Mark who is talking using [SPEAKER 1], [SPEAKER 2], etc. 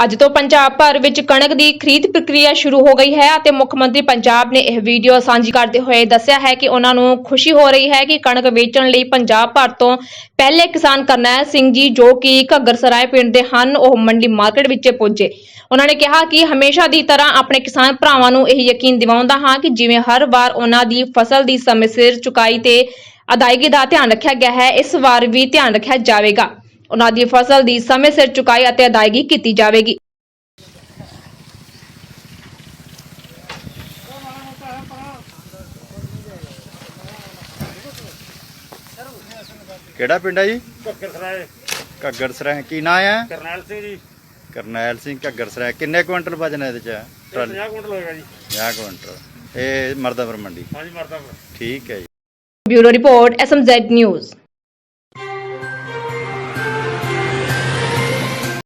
[SPEAKER 1] ਅੱਜ ਤੋਂ ਪੰਜਾਬ ਭਰ ਵਿੱਚ ਕਣਕ ਦੀ ਖਰੀਦ ਪ੍ਰਕਿਰਿਆ ਸ਼ੁਰੂ ਹੋ ਗਈ ਹੈ ਅਤੇ ਮੁੱਖ ਮੰਤਰੀ ਪੰਜਾਬ ਨੇ ਇਹ ਵੀਡੀਓ ਸਾਂਝੀ ਕਰਦੇ ਹੋਏ ਦੱਸਿਆ ਹੈ ਕਿ ਉਹਨਾਂ ਨੂੰ ਖੁਸ਼ੀ ਹੋ ਰਹੀ ਹੈ ਕਿ ਕਣਕ ਵੇਚਣ ਲਈ ਪੰਜਾਬ ਭਰ ਤੋਂ ਪਹਿਲੇ ਕਿਸਾਨ ਕਰਨੈਲ ਸਿੰਘ ਜੀ ਜੋ ਕਿ ਘੱਗਰਸਰਾਏ ਪਿੰਡ ਦੇ ਹਨ, ਉਹ ਮੰਡੀ ਮਾਰਕੀਟ ਵਿੱਚ ਪਹੁੰਚੇ ਉਹਨਾਂ ਨੇ ਕਿਹਾ ਕਿ ਹਮੇਸ਼ਾ ਦੀ ਤਰ੍ਹਾਂ ਆਪਣੇ ਕਿਸਾਨ ਭਰਾਵਾਂ ਨੂੰ ਇਹ ਯਕੀਨ ਦਿਵਾਉਂਦਾ ਹਾਂ ਕਿ ਜਿਵੇਂ ਹਰ ਵਾਰ ਉਹਨਾਂ ਦੀ ਫਸਲ ਦੀ ਸਮੇਂ ਸਿਰ ਚੁਕਾਈ ਤੇ ਅਦਾਇਗੀ ਦਾ ਧਿਆਨ ਰੱਖਿਆ ਗਿਆ ਹੈ, ਇਸ ਵਾਰ ਵੀ ਧਿਆਨ ਰੱਖਿਆ ਜਾਵੇਗਾ। ਉਹਨਾਂ ਦੀ ਫਸਲ ਦੀ ਸਮੇਂ ਸਿਰ ਚੁਕਾਈ ਅਤੇ ਅਦਾਇਗੀ ਕੀਤੀ ਜਾਵੇਗੀ।
[SPEAKER 2] ਕਿਹੜਾ ਪਿੰਡ ਹੈ ਜੀ?
[SPEAKER 3] ਘੱਗਰ ਸਰਾਏ।
[SPEAKER 2] ਘੱਗਰ ਕੀ ਨਾਂ ਹੈ
[SPEAKER 3] ਕਰਨੈਲ ਸਿੰਘ ਜੀ।
[SPEAKER 2] ਕਰਨੈਲ ਸਿੰਘ ਘੱਗਰ ਕਿੰਨੇ ਕੁਇੰਟਲ ਵਜਨ ਹੈ ਇਹਦੇ ਚ? ਟਰਾਲੀ?
[SPEAKER 3] 50 ਕੁਇੰਟਲ ਹੋਏਗਾ ਜੀ।
[SPEAKER 2] 50 ਕੁਇੰਟਲ। ਇਹ ਮਰਦਾਪੁਰ ਮੰਡੀ?
[SPEAKER 3] ਹਾਂਜੀ ਮਰਦਾ
[SPEAKER 2] ਠੀਕ ਹੈ ਜੀ।
[SPEAKER 1] Bureau report SMZ news.